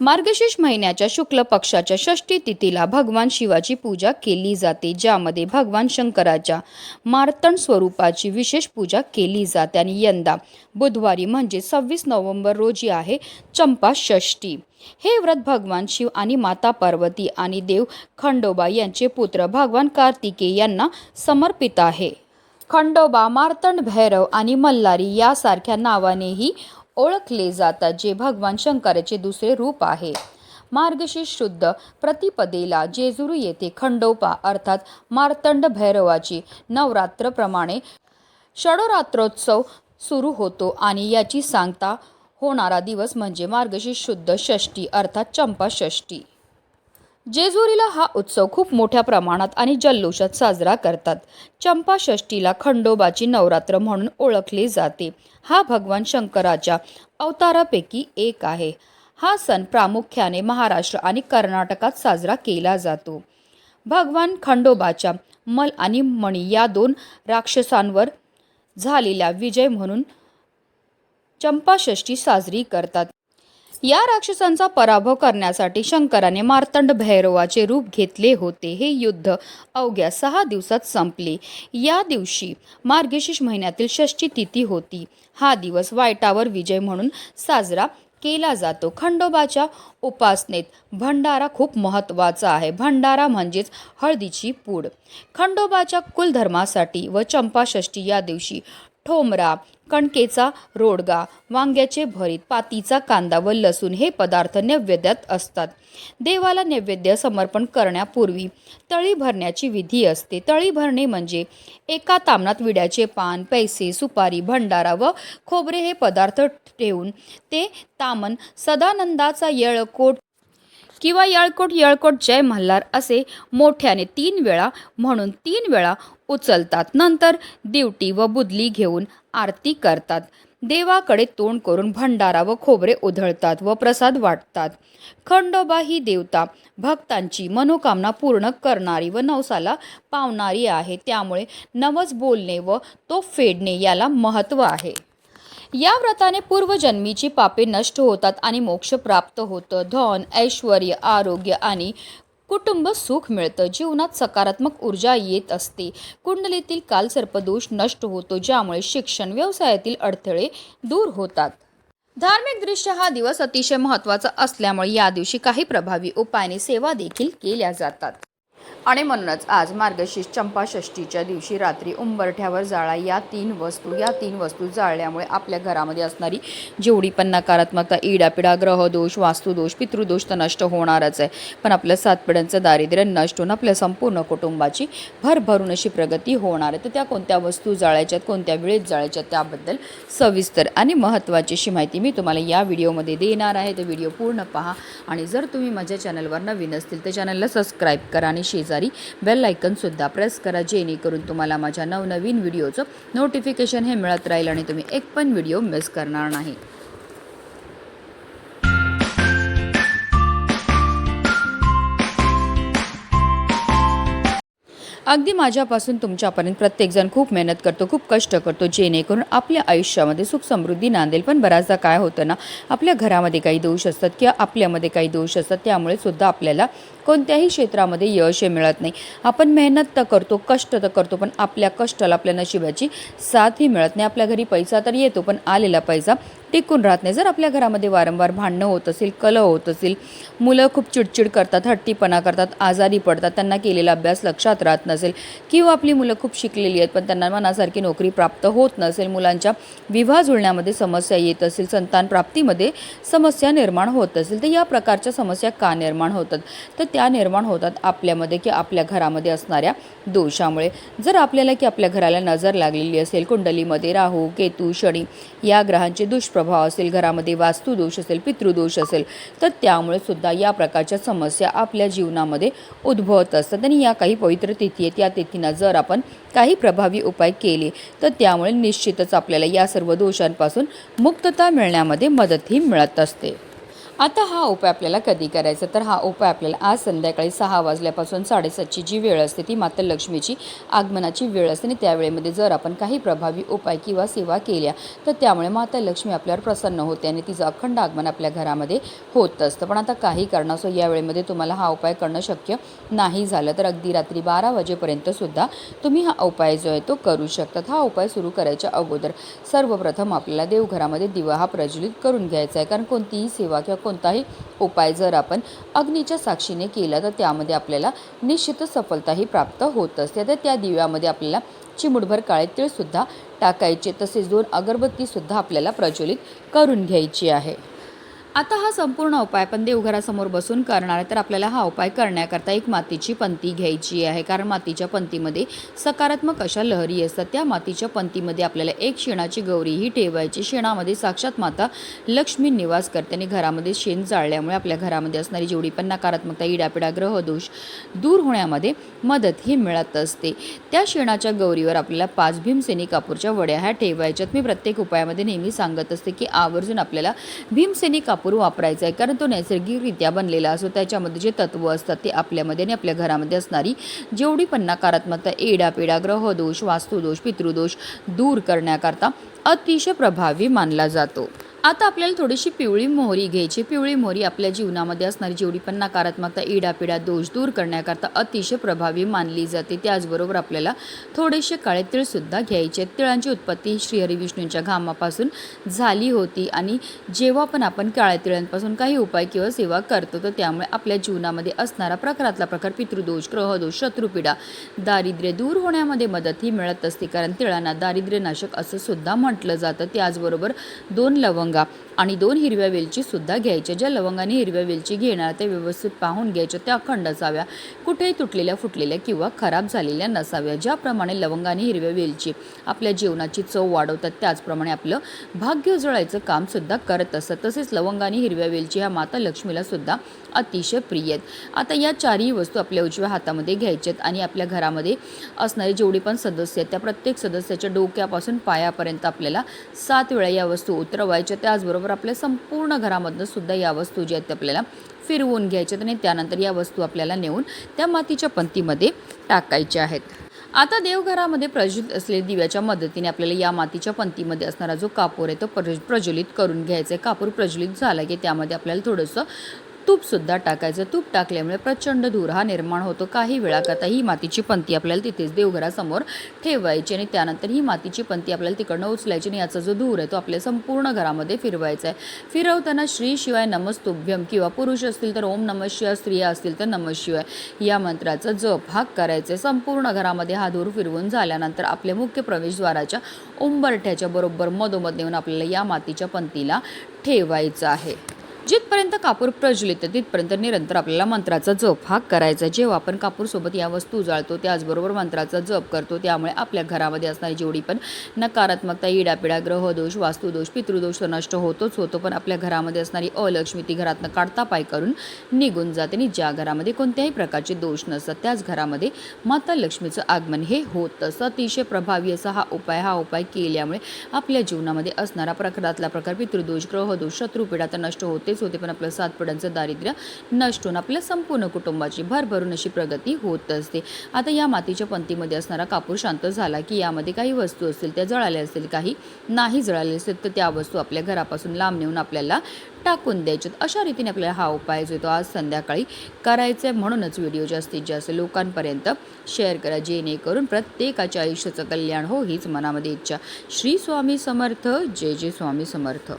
मार्गशीर्ष महिन्याच्या शुक्ल पक्षाच्या षष्टी तिथीला भगवान शिवाची पूजा केली जाते ज्यामध्ये भगवान शंकराच्या मार्तंड स्वरूपाची विशेष पूजा केली जाते आणि यंदा बुधवारी म्हणजे सव्वीस नोव्हेंबर रोजी आहे चंपा षष्टी हे व्रत भगवान शिव आणि माता पार्वती आणि देव खंडोबा यांचे पुत्र भगवान कार्तिकेय यांना समर्पित आहे. खंडोबा मार्तंड भैरव आणि मल्हारी यासारख्या नावानेही ओळखले जातात जे भगवान शंकराचे दुसरे रूप आहे. मार्गशीर्ष शुद्ध प्रतिपदेला जेजुरी येथे खंडोबा अर्थात मार्तंड भैरवाची नवरात्रप्रमाणे षडरात्रोत्सव सुरू होतो आणि याची सांगता होणारा दिवस म्हणजे मार्गशीर्ष शुद्ध षष्टी अर्थात चंपा षष्टी जेजुरीला हा उत्सव खूप मोठ्या प्रमाणात आणि जल्लोषात साजरा करतात. चंपाषष्टीला खंडोबाची नवरात्र म्हणून ओळखले जाते. हा भगवान शंकराच्या अवतारापैकी एक आहे. हा सण प्रामुख्याने महाराष्ट्र आणि कर्नाटकात साजरा केला जातो. भगवान खंडोबाच्या मल आणि मणी या दोन राक्षसांवर झालेला विजय म्हणून चंपाषष्ठी साजरी करतात. या राक्षसांचा पराभव करण्यासाठी शंकराने मार्तंड भैरवाचे रूप घेतले होते. हे युद्ध अवघ्या सहा दिवसात संपले. या दिवशी मार्गशीर्ष महिन्यातील षष्ठी तिथी होती. हा दिवस वाईटावर विजय म्हणून साजरा केला जातो. खंडोबाच्या उपासनेत भंडारा खूप महत्त्वाचा आहे. भंडारा म्हणजेच हळदीची पूड. खंडोबाच्या कुलधर्मासाठी व चंपाषष्ठी या दिवशी ठोमरा कणकेचा रोडगा वांग्याचे भरीत पातीचा कांदा व लसूण हे पदार्थ नैवेद्यात असतात. देवाला नैवेद्य समर्पण करण्यापूर्वी तळी भरण्याची विधी असते. तळी भरणे म्हणजे एका तामणात विड्याचे पान पैसे सुपारी भंडारा व खोबरे हे पदार्थ ठेवून ते तामन सदानंदाचा येळकोट किंवा यळकोट यळकोट जय मल्हार असे मोठ्याने तीन वेळा म्हणून तीन वेळा उचलतात. नंतर दिवटी व बुदली घेऊन आरती करतात. देवाकडे तोंड करून भंडारा व खोबरे उधळतात व प्रसाद वाटतात. खंडोबा ही देवता भक्तांची मनोकामना पूर्ण करणारी व नवसाला पावणारी आहे. त्यामुळे नवस बोलणे व तो फेडणे याला महत्त्व आहे. या व्रताने पूर्वजन्मीची पापे नष्ट होतात आणि मोक्ष प्राप्त होतं. धन ऐश्वर आरोग्य आणि कुटुंब सुख मिळतं. जीवनात सकारात्मक ऊर्जा येत असते. कुंडलीतील कालसर्पदोष नष्ट होतो ज्यामुळे शिक्षण व्यवसायातील अडथळे दूर होतात. धार्मिक दृश्य हा दिवस अतिशय महत्त्वाचा असल्यामुळे या दिवशी काही प्रभावी उपायाने सेवा देखील केल्या जातात. आणि म्हणूनच आज मार्गशीर्ष चंपाषष्टीच्या दिवशी रात्री उंबरठ्यावर जाळा. या तीन वस्तू या तीन वस्तू जाळल्यामुळे आपल्या घरामध्ये असणारी जेवढी पण नकारात्मकता इडापिडा ग्रहदोष वास्तुदोष पितृदोष तर नष्ट होणारच आहे. पण आपल्या सातपिढ्यांचं दारिद्र्य नष्ट होऊन आपल्या संपूर्ण कुटुंबाची भरभरून अशी प्रगती होणार आहे. तर त्या कोणत्या वस्तू जाळायच्यात कोणत्या वेळेत जाळायच्यात त्याबद्दल सविस्तर आणि महत्त्वाची अशी माहिती मी तुम्हाला या व्हिडिओमध्ये देणार आहे. तर व्हिडिओ पूर्ण पहा आणि जर तुम्ही माझ्या चॅनलवर नवीन असतील तर चॅनलला सबस्क्राईब करा आणि शेजार बेल आयकनसुद्धा प्रेस करा जेणेकरून तुम्हाला माझ्या नवनवीन व्हिडिओचं नोटिफिकेशन हे मिळत राहील आणि तुम्ही एक पण व्हिडिओ मिस करणार नाही. अगदी माझ्यापासून तुमच्यापर्यंत प्रत्येकजण खूप मेहनत करतो खूप कष्ट करतो जेणेकरून आपल्या आयुष्यामध्ये सुख समृद्धी नांदेल. पण बऱ्याचदा काय होतं ना आपल्या घरामध्ये काही दोष असतात किंवा आपल्यामध्ये काही दोष असतात त्यामुळे सुद्धा आपल्याला कोणत्याही क्षेत्रामध्ये यश हे मिळत नाही. आपण मेहनत तर करतो कष्ट तर करतो पण आपल्या कष्टाला आपल्या नशिबाची साथही मिळत नाही. आपल्या घरी पैसा तर येतो पण आलेला पैसा टिकून राहत नाही. जर आपल्या घरामध्ये वारंवार भांडणं होत असेल कलह होत असेल मुलं खूप चिडचिड करतात हट्टीपणा करतात आजारी पडतात त्यांना केलेला अभ्यास लक्षात राहत नसेल किंवा आपली मुलं खूप शिकलेली आहेत पण त्यांना मनासारखी नोकरी प्राप्त होत नसेल मुलांच्या विवाह जुळण्यामध्ये समस्या येत असेल संतान प्राप्तीमध्ये समस्या निर्माण होत असेल तर या प्रकारच्या समस्या का निर्माण होतात? तर त्या निर्माण होतात आपल्यामध्ये की आपल्या घरामध्ये असणाऱ्या दोषामुळे. जर आपल्याला की आपल्या घराला नजर लागलेली असेल कुंडलीमध्ये राहू केतू शनी या ग्रहांचे दुष्प्रभाव असेल घरामध्ये वास्तुदोष असेल पितृदोष असेल तर त्यामुळे सुद्धा या प्रकारच्या समस्या आपल्या जीवनामध्ये उद्भवत असतात. आणि या काही पवित्र तिथी आहेत. या तिथींना जर आपण काही प्रभावी उपाय केले तर त्यामुळे निश्चितच आपल्याला या सर्व दोषांपासून मुक्तता मिळण्यामध्ये मदतही मिळत असते. आता हा उपाय आपल्याला कधी करायचा? तर हा उपाय आपल्याला आज संध्याकाळी सहा वाजल्यापासून साडेसातची जी वेळ असते ती माता लक्ष्मीची आगमनाची वेळ असते. आणि त्यावेळेमध्ये जर आपण काही प्रभावी उपाय किंवा सेवा केल्या तर त्यामुळे माता लक्ष्मी आपल्यावर प्रसन्न होते आणि तिचं अखंड आगमन आपल्या घरामध्ये होत असतं. पण आता काही कारणास्तव या वेळेमध्ये तुम्हाला हा उपाय करणं शक्य नाही झालं. तर अगदी रात्री बारा वाजेपर्यंत सुद्धा तुम्ही हा उपाय जो आहे तो करू शकतात हा उपाय सुरू करायच्या अगोदर सर्वप्रथम आपल्याला देवघरामध्ये दिवा हा प्रज्वलित करून घ्यायचा आहे. कारण कोणतीही सेवा किंवा कोणताही उपाय जर आपण अग्नीच्या साक्षीने केला तर त्यामध्ये आपल्याला निश्चित सफलताही प्राप्त होत असते तर त्या दिव्यामध्ये आपल्याला चिमुटभर काळे तिळसुद्धा टाकायचे तसेच दोन अगरबत्तीसुद्धा आपल्याला प्रज्वलित करून घ्यायची आहे. आता हा संपूर्ण उपाय आपण देवघरासमोर बसून करणार आहे तर आपल्याला हा उपाय करण्याकरता एक मातीची पंती घ्यायची आहे. कारण मातीच्या पंतीमध्ये सकारात्मक अशा लहरी असतात. त्या मातीच्या पंतीमध्ये आपल्याला एक शेणाची गौरी ही ठेवायची. शेणामध्ये साक्षात माता लक्ष्मी निवास करते आणि घरामध्ये शेण जाळल्यामुळे आपल्या घरामध्ये असणारी जेवढी पण नकारात्मकता इडापिडा ग्रहदोष दूर होण्यामध्ये मदत ही मिळत असते. त्या शेणाच्या गौरीवर आपल्याला पाच भीमसेनी कापूरच्या वड्या ह्या ठेवायच्यात. मी प्रत्येक उपायामध्ये नेहमी सांगत असते की आवर्जून आपल्याला भीमसेनी कापूर वापरायचा आहे कारण तो नैसर्गिकरित्या बनलेला असतो त्याच्यामध्ये जे तत्व असतात ते आपल्यामध्ये आणि आपल्या घरामध्ये असणारी जेवढी पण नकारात्मकता एडापेडा ग्रहदोष वास्तुदोष पितृदोष दूर करण्याकरता अतिशय प्रभावी मानला जातो. आता आपल्याला थोडीशी पिवळी मोहरी घ्यायची. पिवळी मोहरी आपल्या जीवनामध्ये असणारी जेवढी पण नकारात्मकता इडापिडा दोष दूर करण्याकरता अतिशय प्रभावी मानली जाते. त्याचबरोबर आपल्याला थोडेसे काळे तिळसुद्धा घ्यायचे. तिळांची उत्पत्ती ही श्रीहरी विष्णूंच्या घामापासून झाली होती आणि जेव्हा पण आपण काळ्या तिळांपासून काही उपाय किंवा सेवा करतो तर त्यामुळे आपल्या जीवनामध्ये असणारा प्रकारातला प्रकार पितृदोष ग्रहदोष शत्रुपीडा दारिद्र्य दूर होण्यामध्ये मदत ही मिळत असते. कारण तिळांना दारिद्र्यनाशक असं सुद्धा म्हटलं जातं. त्याचबरोबर दोन लवंग Praga आणि दोन हिरव्या वेलची सुद्धा घ्यायच्या. ज्या लवंगाने हिरव्या वेलची घेणार ते व्यवस्थित पाहून घ्यायच्या. त्या अखंड असाव्या. कुठेही तुटलेल्या फुटलेल्या किंवा खराब झालेल्या नसाव्या. ज्याप्रमाणे लवंगाने हिरव्या वेलची आपल्या जेवणाची चव वाढवतात त्याचप्रमाणे आपलं भाग्य उजळायचं काम सुद्धा करत असतात. तसेच लवंगाने हिरव्या वेलची ह्या माता लक्ष्मीला सुद्धा अतिशय प्रिय आहेत. आता या चारही वस्तू आपल्या उजव्या हातामध्ये घ्यायच्यात आणि आपल्या घरामध्ये असणारे जेवढे पण सदस्य आहेत त्या प्रत्येक सदस्याच्या डोक्यापासून पायापर्यंत आपल्याला सात वेळा या वस्तू उतरवायच्या. त्याचबरोबर आपल्या संपूर्ण घरामधनं सुद्धा या वस्तू ज्या आहेत त्या आपल्याला फिरवून घ्यायच्यात आणि त्यानंतर या वस्तू आपल्याला नेऊन त्या मातीच्या पंक्तीमध्ये टाकायच्या आहेत. आता देवघरामध्ये प्रज्वलित असलेल्या दिव्याच्या मदतीने आपल्याला या मातीच्या पंतीमध्ये असणारा जो कापूर आहे तो प्रज प्रज्वलित करून घ्यायचा आहे. कापूर प्रज्वलित झाला की त्यामध्ये आपल्याला थोडंसं तूपसुद्धा टाकायचं. तूप टाकल्यामुळे प्रचंड धूर हा निर्माण होतो. काही वेळाकरता ही मातीची पंती आपल्याला तिथेच देवघरासमोर ठेवायची आणि त्यानंतर ही मातीची पंती आपल्याला तिकडनं उचलायची आणि याचा जो धूर आहे तो आपल्या संपूर्ण घरामध्ये फिरवायचा आहे. फिरवताना श्री शिवाय नमस्तुभ्यम किंवा पुरुष असतील तर ओम नम शिवाय स्त्रिया असतील तर नम शिवाय या मंत्राचा जप हा करायचा आहे. संपूर्ण घरामध्ये हा धूर फिरवून झाल्यानंतर आपल्या मुख्य प्रवेशद्वाराच्या उंबरठ्याच्या बरोबर मधोमध नेऊन आपल्याला या मातीच्या पंतीला ठेवायचं आहे. जिथपर्यंत कापूर प्रज्वलित तिथपर्यंत निरंतर आपल्याला मंत्राचा जप हा करायचा जेव्हा आपण कापूरसोबत या वस्तू जाळतो त्याचबरोबर मंत्राचा जप करतो त्यामुळे आपल्या घरामध्ये असणारी जेवढी पण नकारात्मकता इडापिडा ग्रहदोष वास्तुदोष पितृदोष तर नष्ट होतोच होतो पण आपल्या घरामध्ये असणारी अलक्ष्मी ती घरातनं काढता पाय करून निघून जाते. आणि ज्या घरामध्ये कोणत्याही प्रकारचे दोष नसतात त्याच घरामध्ये माता लक्ष्मीचं आगमन हे होत असतं. अतिशय प्रभावी असा हा उपाय हा उपाय केल्यामुळे आपल्या जीवनामध्ये असणारा प्रकारातला प्रकार पितृदोष ग्रहदोष शत्रुपीडा तर नष्ट होते होतेच होते पण आपलं सातपुड्यांचं दारिद्र्य नष्ट होऊन आपल्या संपूर्ण कुटुंबाची भरभरून अशी प्रगती होत असते. आता या मातीच्या पंतीमध्ये असणारा कापूर शांत झाला की यामध्ये काही वस्तू असतील त्या जळाल्या असतील काही नाही जळाले असतील तर त्या वस्तू आपल्या घरापासून लांब नेऊन आपल्याला टाकून द्यायच्यात अशा रीतीने आपल्याला हा उपाय जो तो आज संध्याकाळी करायचा आहे म्हणूनच व्हिडिओ जास्तीत जास्त लोकांपर्यंत शेअर करा जेणेकरून प्रत्येकाच्या आयुष्याचं कल्याण हो हीच मनामध्ये इच्छा. श्री स्वामी समर्थ जय जय स्वामी समर्थ.